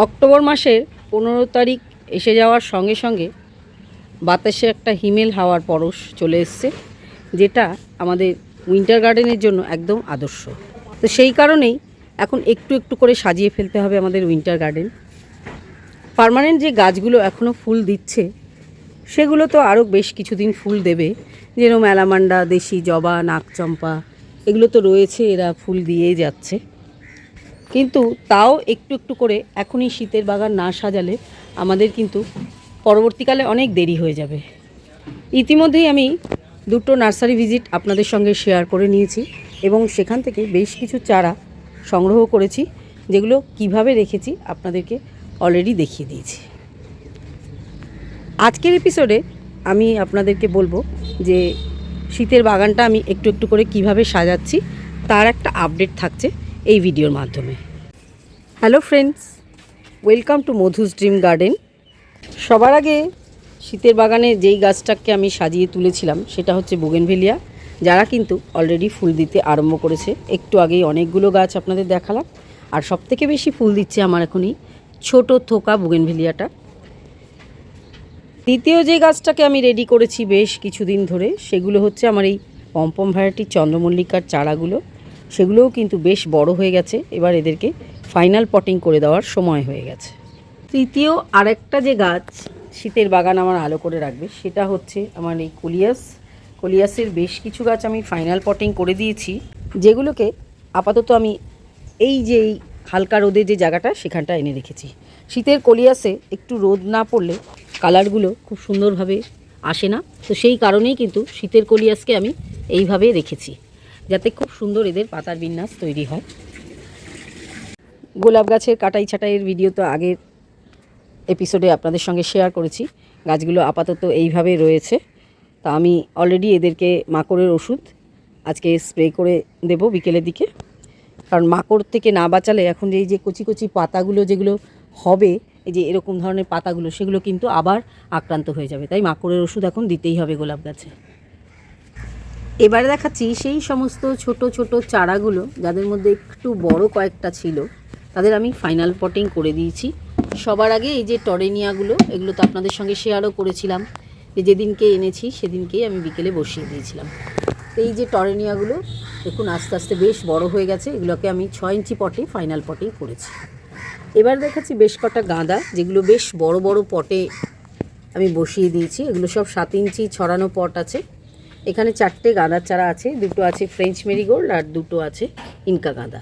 October মাসের পনেরো তারিখ এসে যাওয়ার সঙ্গে সঙ্গে বাতাসে একটা হিমেল হাওয়ার পরশ চলে এসছে, যেটা আমাদের উইন্টার গার্ডেনের জন্য একদম আদর্শ। তো সেই কারণেই এখন একটু একটু করে সাজিয়ে ফেলতে হবে আমাদের উইন্টার গার্ডেন পার্মানেন্ট যে গাছগুলো এখনও ফুল দিচ্ছে, সেগুলো তো আরও বেশ কিছুদিন ফুল দেবে, যেরকম অ্যালামান্ডা, দেশি জবা নাকচম্পা এগুলো তো রয়েছে, এরা ফুল দিয়েই যাচ্ছে। কিন্তু তাও একটু একটু করে এখনই শীতের বাগান না সাজালে আমাদের কিন্তু পরবর্তীকালে অনেক দেরি হয়ে যাবে। ইতিমধ্যেই আমি দুটো নার্সারি ভিজিট আপনাদের সঙ্গে শেয়ার করে নিয়েছি এবং সেখান থেকে বেশ কিছু চারা সংগ্রহ করেছি, যেগুলো কীভাবে রেখেছি আপনাদেরকে অলরেডি দেখিয়ে দিয়েছি। আজকের এপিসোডে আমি আপনাদেরকে বলব যে শীতের বাগানটা আমি একটু একটু করে কীভাবে সাজাচ্ছি, তার একটা আপডেট থাকছে। এই ভিডিওর মাধ্যমে। Hello friends welcome to Madhu's dream garden সবার আগে শীতের বাগানে যেই গাছটাকে আমি সাজিয়ে তুলেছিলাম, সেটা হচ্ছে বুগেনভেলিয়া যারা কিন্তু অলরেডি ফুল দিতে আরম্ভ করেছে। একটু আগেই অনেকগুলো গাছ আপনাদের দেখালাম। আর সবথেকে বেশি ফুল দিচ্ছে আমার এখনই ছোট থোকা বুগেনভেলিয়াটা দ্বিতীয় যে গাছটাকে আমি রেডি করেছি বেশ কিছুদিন ধরে, সেগুলো হচ্ছে আমার এই পম্পম ভ্যারাইটির চন্দ্রমল্লিকার চারাগুলো। সেগুলোও কিন্তু বেশ বড় হয়ে গেছে। এবার এদেরকে ফাইনাল পটিং করে দেওয়ার সময় হয়ে গেছে। তৃতীয় আরেকটা যে গাছ শীতের বাগান আমার আলো করে রাখবে, সেটা হচ্ছে আমার এই কলিয়াস। কলিয়াসের বেশ কিছু গাছ আমি ফাইনাল পটিং করে দিয়েছি, যেগুলোকে আপাতত আমি এই যে এই হালকা রোদে যে জায়গাটা, সেখানটা এনে রেখেছি। শীতের কলিয়াসে একটু রোদ না পড়লে কালারগুলো খুব সুন্দরভাবে আসে না। তো সেই কারণেই কিন্তু শীতের কলিয়াসকে আমি এইভাবে রেখেছি। যাতে খুব সুন্দর এদের পাতার বিন্যাস তৈরি হয়। গোলাপ গাছের কাটাই ছাটাইয়ের ভিডিও তো আগের এপিসোডে আপনাদের সঙ্গে শেয়ার করেছি। গাছগুলো আপাতত এইভাবে রয়েছে। তা আমি অলরেডি এদেরকে মাকড়ের ওষুধ আজকে স্প্রে করে দেব বিকেলের দিকে। কারণ মাকড় থেকে না বাঁচালে এখন যে এই যে কচি কচি পাতাগুলো যেগুলো হবে, এই যে এরকম ধরনের পাতাগুলো, সেগুলো কিন্তু আবার আক্রান্ত হয়ে যাবে। তাই মাকড়ের ওষুধ এখন দিতেই হবে গোলাপ গাছে। এবারে দেখাচ্ছি সেই সমস্ত ছোট ছোট চারাগুলো, যাদের মধ্যে একটু বড় কয়েকটা ছিল, তাদের আমি ফাইনাল পটিং করে দিয়েছি। সবার আগে এই যে টরেনিয়াগুলো, এগুলো তো আপনাদের সঙ্গে শেয়ারও করেছিলাম। যে যেদিনকে এনেছি, সেদিনকেই আমি বিকেলে বসিয়ে দিয়েছিলাম। এই যে টরেনিয়াগুলো, দেখুন, আস্তে আস্তে বেশ বড় হয়ে গেছে। এগুলোকে আমি ছয় ইঞ্চি পটে ফাইনাল পটিং করেছি। এবার দেখাচ্ছি বেশ কটা গাঁদা, যেগুলো বেশ বড় বড় পটে আমি বসিয়ে দিয়েছি। এগুলো সব সাত ইঞ্চি ছড়ানো পট আছে। এখানে চারটে গাঁদার চারা আছে, দুটো আছে ফ্রেঞ্চ মেরিগোল্ড আর দুটো আছে ইনকা গাঁদা।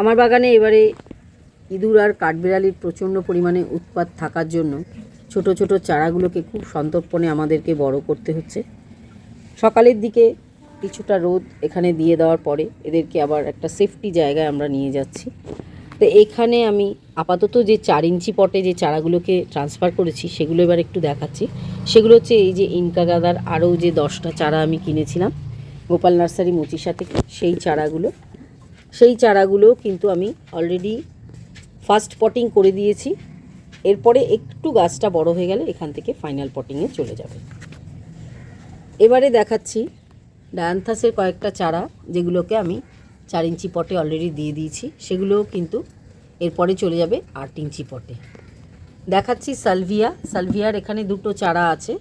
আমার বাগানে এবারে ইঁদুর আর কাঠবিড়ালির প্রচণ্ড পরিমাণে উৎপাত থাকার জন্য ছোট ছোট চারাগুলোকে খুব সন্তর্পণে আমাদেরকে বড় করতে হচ্ছে। সকালের দিকে কিছুটা রোদ এখানে দিয়ে দেওয়ার পরে এদেরকে আবার একটা সেফটি জায়গায় আমরা নিয়ে যাচ্ছি। তো এখানে আমি আপাতত যে চার ইঞ্চি পটে যে চারাগুলোকে ট্রান্সফার করেছি, সেগুলো এবার একটু দেখাচ্ছি। সেগুলো হচ্ছে এই যে ইনকা গাদার আরও যে দশটা চারা আমি কিনেছিলাম, গোপাল নার্সারি মুচিসা থেকে সেই চারাগুলো। সেই চারাগুলো কিন্তু আমি অলরেডি ফার্স্ট পটিং করে দিয়েছি। এরপরে একটু গাছটা বড় হয়ে গেলে এখান থেকে ফাইনাল পটিংয়ে চলে যাবে। এবারে দেখাচ্ছি ডায়ান্থাসের কয়েকটা চারা যেগুলোকে আমি চার ইঞ্চি পটে অলরেডি দিয়ে দিয়েছি। সেগুলোও কিন্তু এরপরে চলে যাবে আট ইঞ্চি পটে। দেখাচ্ছি সালভিয়া। সালভিয়ার এখানে দুটো চারা আছে,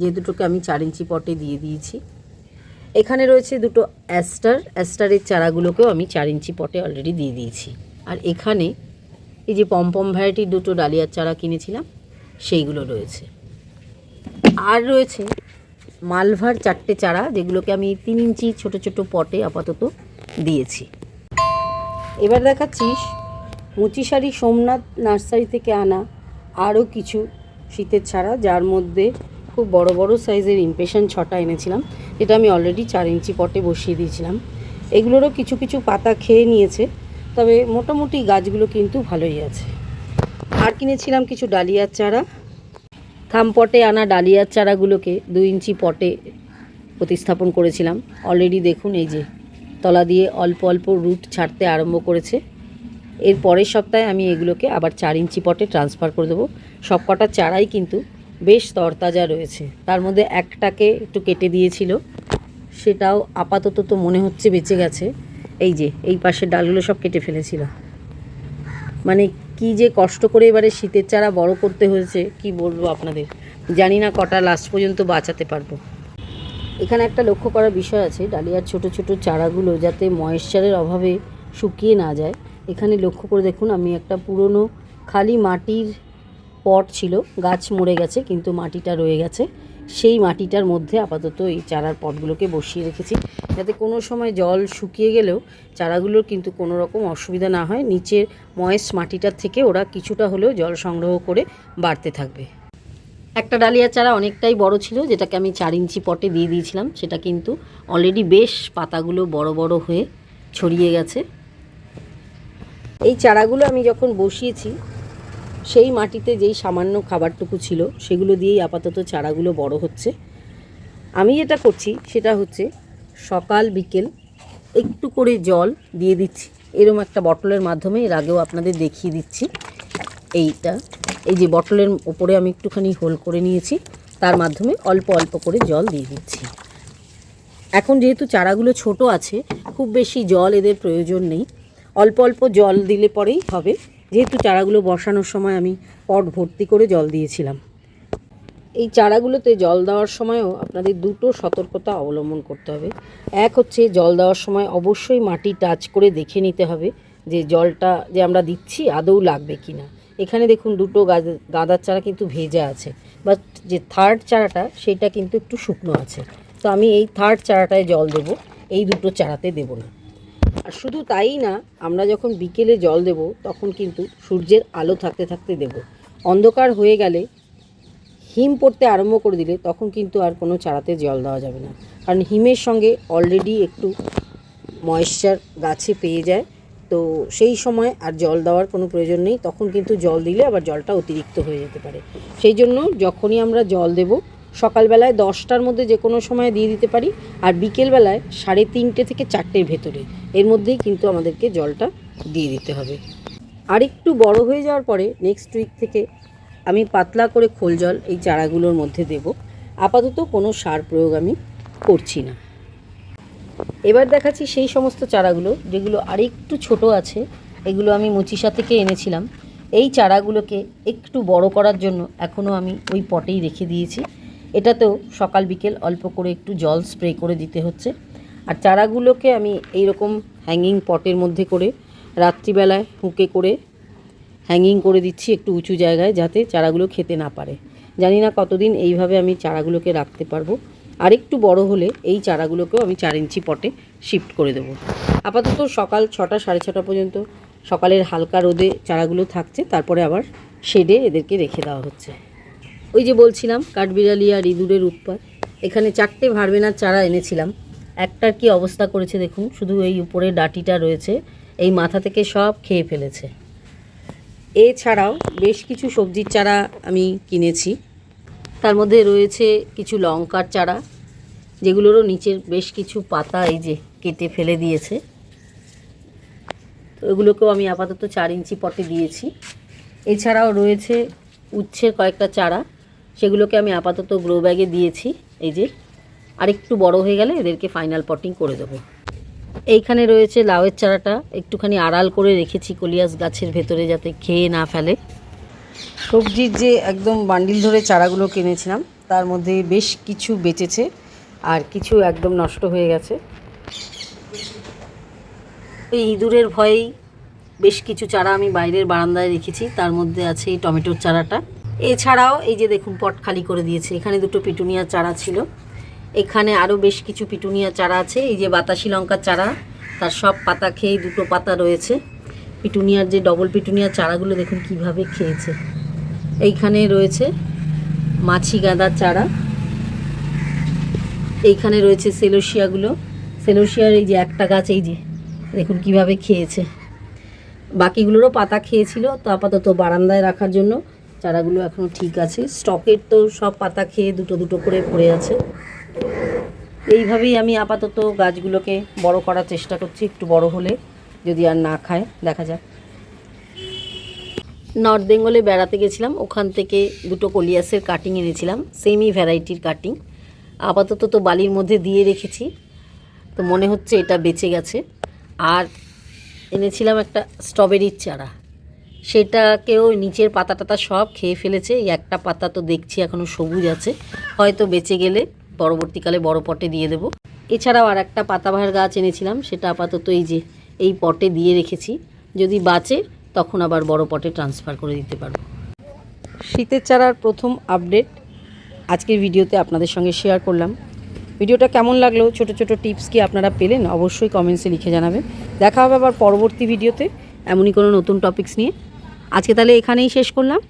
যে দুটোকে আমি চার ইঞ্চি পটে দিয়ে দিয়েছি। এখানে রয়েছে দুটো অ্যাস্টার অ্যাস্টারের চারাগুলোকেও আমি চার ইঞ্চি পটে অলরেডি দিয়ে দিয়েছি। আর এখানে এই যে পমপম ভ্যারাইটির দুটো ডালিয়ার চারা কিনেছিলাম, সেইগুলো রয়েছে। আর রয়েছে মালভার চারটে চারা, যেগুলোকে আমি তিন ইঞ্চি ছোট ছোট পটে আপাতত দিয়েছি। এবার দেখাচ্ছি মুচিশাড়ি সোমনাথ নার্সারি থেকে আনা আরও কিছু শীতের ছাড়া, যার মধ্যে খুব বড় বড় সাইজের ইমপ্রেশন ছটা এনেছিলাম, যেটা আমি অলরেডি চার ইঞ্চি পটে বসিয়ে দিয়েছিলাম। এগুলোরও কিছু কিছু পাতা খেয়ে নিয়েছে, তবে মোটামুটি গাছগুলো কিন্তু ভালোই আছে। আর কিনেছিলাম কিছু ডালিয়ার চারা। থাম পটে আনা ডালিয়ার চারাগুলোকে দুই ইঞ্চি পটে প্রতিস্থাপন করেছিলাম। অলরেডি দেখুন এই যে তলা দিয়ে অল্প অল্প রুট ছাড়তে আরম্ভ করেছে। এর পরের সপ্তাহে আমি এগুলোকে আবার চার ইঞ্চি পটে ট্রান্সফার করে দেবো। সব কটা চারাই কিন্তু বেশ তরতাজা রয়েছে। তার মধ্যে একটাকে একটু কেটে দিয়েছিল। সেটাও আপাতত তো মনে হচ্ছে বেঁচে গেছে। এই যে, এই পাশের ডালগুলো সব কেটে ফেলেছিল। মানে কি যে কষ্ট করে এবারে শীতের চারা বড় করতে হয়েছে, কি বলব আপনাদের? জানি না কটা লাস্ট পর্যন্ত বাঁচাতে পারব। এখানে একটা লক্ষ্য করার বিষয় আছে, ডালিয়ার ছোট ছোট চারাগুলো যাতে ময়েশ্চারের অভাবে শুকিয়ে না যায়। এখানে লক্ষ্য করে দেখুন, আমি একটা পুরনো খালি মাটির পট ছিল, গাছ মরে গেছে, কিন্তু মাটিটা রয়ে গেছে। সেই মাটিটার মধ্যে আপাতত এই চারার পটগুলোকে বসিয়ে রেখেছি। যাতে কোনো সময় জল শুকিয়ে গেলেও চারাগুলোর কিন্তু কোনো রকম অসুবিধা না হয়। নিচের ময়েস মাটিটার থেকে ওরা কিছুটা হলেও জল সংগ্রহ করে বাড়তে থাকবে। একটা ডালিয়া চারা অনেকটাই বড় ছিল, যেটাকে আমি চার ইঞ্চি পটে দিয়ে দিয়েছিলাম। সেটা কিন্তু অলরেডি বেশ পাতাগুলো বড় বড় হয়ে ছড়িয়ে গেছে। এই চারাগুলো আমি যখন বসিয়েছি, সেই মাটিতে যেই সামান্য খাবারটুকু ছিল, সেগুলো দিয়েই আপাতত চারাগুলো বড় হচ্ছে। আমি যেটা করছি, সেটা হচ্ছে সকাল, বিকেল একটু করে জল দিয়ে দিচ্ছি। এরম একটা বটলের মাধ্যমে, এর আগেও আপনাদের দেখিয়ে দিচ্ছি। এইটা এই যে বটলের ওপরে আমি একটুখানি হোল করে নিয়েছি, তার মাধ্যমে অল্প অল্প করে জল দিয়ে দিচ্ছি। এখন যেহেতু চারাগুলো ছোট আছে, খুব বেশি জল এদের প্রয়োজন নেই। অল্প অল্প জল দিলে পরেই হবে। যেহেতু চারাগুলো বসানোর সময় আমি পট ভর্তি করে জল দিয়েছিলাম। এই চারাগুলোতে জল দেওয়ার সময়ও আপনাদের দুটো সতর্কতা অবলম্বন করতে হবে। এক হচ্ছে জল দেওয়ার সময় অবশ্যই মাটি টাচ করে দেখে নিতে হবে যে জলটা যে আমরা দিচ্ছি আদৌ লাগবে কি না এখানে দেখুন দুটো গাঁদার চারা কিন্তু ভেজা আছে। বাট যে থার্ড চারাটা, সেটা কিন্তু একটু শুকনো আছে। তো আমি এই থার্ড চারাটায় জল দেবো, এই দুটো চারাতে দেবো না। আর শুধু তাই না, আমরা যখন বিকেলে জল দেব, তখন কিন্তু সূর্যের আলো থাকতে থাকতে দেব। অন্ধকার হয়ে গেলে, হিম পড়তে আরম্ভ করে দিলে, তখন কিন্তু আর কোনো চারাতে জল দেওয়া যাবে না। কারণ হিমের সঙ্গে অলরেডি একটু ময়েশ্চার গাছে পেয়ে যায়। তো সেই সময় আর জল দেওয়ার কোনো প্রয়োজন নেই। তখন কিন্তু জল দিলে আবার জলটা অতিরিক্ত হয়ে যেতে পারে। সেই জন্য যখনই আমরা জল দেব, সকালবেলায় দশটার মধ্যে যে কোনো সময় দিয়ে দিতে পারি আর বিকেলবেলায় সাড়ে তিনটে থেকে চারটের ভেতরে। এর মধ্যেই কিন্তু আমাদেরকে জলটা দিয়ে দিতে হবে। আর একটু বড় হয়ে যাওয়ার পরে নেক্সট উইক থেকে আমি পাতলা করে খোল জল এই চারাগুলোর মধ্যে দেব। আপাতত কোনো সার প্রয়োগ আমি করছি না। এবার দেখাচ্ছি সেই সমস্ত চারাগুলো, যেগুলো আরেকটু ছোট আছে। এগুলো আমি মুচিসা থেকে এনেছিলাম। এই চারাগুলোকে একটু বড় করার জন্য এখনও আমি ওই পটেই রেখে দিয়েছি। এটাতেও সকাল বিকেল অল্প করে একটু জল স্প্রে করে দিতে হচ্ছে। আর চারাগুলোকে আমি এই রকম হ্যাঙ্গিং পটের মধ্যে করে রাত্রিবেলায় হুঁকে করে হ্যাঙ্গিং করে দিচ্ছি একটু উঁচু জায়গায় যাতে চারাগুলো খেতে না পারে। জানি না কতদিন এইভাবে আমি চারাগুলোকে রাখতে পারব। আরেকটু বড় হলে এই চারাগুলোকেও আমি চার ইঞ্চি পটে শিফট করে দেবো। আপাতত সকাল ছটা, সাড়ে ছটা পর্যন্ত সকালের হালকা রোদে চারাগুলো থাকছে, তারপরে আবার শেডে এদেরকে রেখে দেওয়া হচ্ছে। ওই যে বলছিলাম, কাঠবিড়ালি আর ইঁদুরের উৎপাত। এখানে চারটে ভারবেনার চারা এনেছিলাম। একটার কি অবস্থা করেছে দেখুন, শুধু এই উপরে ডাটিটা রয়েছে, এই মাথা থেকে সব খেয়ে ফেলেছে। এছাড়াও বেশ কিছু সবজির চারা আমি কিনেছি। তার মধ্যে রয়েছে কিছু লঙ্কার চারা, যেগুলোরও নিচের বেশ কিছু পাতা এই যে কেটে ফেলে দিয়েছে। তো এগুলোকেও আমি আপাতত চার ইঞ্চি পটে দিয়েছি। এছাড়াও রয়েছে উচ্ছের কয়েকটা চারা, সেগুলোকে আমি আপাতত গ্রো ব্যাগে দিয়েছি। এই যে আরেকটু বড় হয়ে গেলে এদেরকে ফাইনাল পটিং করে দেবো। এইখানে রয়েছে লাউয়ের চারাটা, একটুখানি আড়াল করে রেখেছি কলিয়াস গাছের ভেতরে যাতে খেয়ে না ফেলে। সবজির যে একদম বান্ডিল ধরে চারাগুলো কিনেছিলাম, তার মধ্যে বেশ কিছু বেঁচেছে আর কিছু একদম নষ্ট হয়ে গেছে। এই ইঁদুরের ভয়েই বেশ কিছু চারা আমি বাইরের বারান্দায় রেখেছি, তার মধ্যে আছে এই টমেটোর চারাটা। এছাড়াও এই যে দেখুন, পট খালি করে দিয়েছে, এখানে দুটো পিটুনিয়ার চারা ছিল। এখানে আরও বেশ কিছু পিটুনিয়া চারা আছে, এই যে বাতাসি লঙ্কার চারা, তার সব পাতা খেয়ে দুটো পাতা রয়েছে। পিটুনিয়ার যে ডবল পিটুনিয়ার চারাগুলো দেখুন কীভাবে খেয়েছে। এইখানে রয়েছে মাছি গাঁদার চারা। এইখানে রয়েছে সেলোসিয়াগুলো সেলোসিয়ার এই যে একটা গাছ, এই যে দেখুন কীভাবে খেয়েছে। বাকিগুলোরও পাতা খেয়েছিল, তো আপাতত বারান্দায় রাখার জন্য চারাগুলো এখনও ঠিক আছে। স্টকের তো সব পাতা খেয়ে দুটো দুটো করে পড়ে আছে। এইভাবেই আমি আপাতত গাছগুলোকে বড় করার চেষ্টা করছি, একটু বড় হলে। যদি আর না খায়, দেখা যাক। নর্থ বেঙ্গলে বেড়াতে গেছিলাম, ওখান থেকে দুটো কলিয়াসের কাটিং এনেছিলাম সেমি ভ্যারাইটির কাটিং আপাতত তো বালির মধ্যে দিয়ে রেখেছি, তো মনে হচ্ছে এটা বেঁচে গেছে। আর এনেছিলাম একটা স্ট্রবেরির চারা। সেটাকেও নিচের পাতা টাতা সব খেয়ে ফেলেছে, এই একটা পাতা তো দেখছি এখনও সবুজ আছে। হয়তো বেঁচে গেলে পরবর্তীকালে বড় পটে দিয়ে দেবো। এছাড়াও আর একটা পাতাবাহার গাছ এনেছিলাম, সেটা আপাতত এই যে এই পটে দিয়ে রেখেছি। যদি বাঁচে, তখন আবার বড় পটে ট্রান্সফার করে দিতে পারব। শীতের চারার প্রথম আপডেট আজকের ভিডিওতে আপনাদের সঙ্গে শেয়ার করলাম। ভিডিওটা কেমন লাগল, ছোট ছোট টিপস কি আপনারা পেলেন, অবশ্যই কমেন্টসে লিখে জানাবেন। দেখা হবে আবার পরবর্তী ভিডিওতে। এমনই কোনো নতুন টপিকস নিয়ে। আজকে তাহলে এখানেই শেষ করলাম।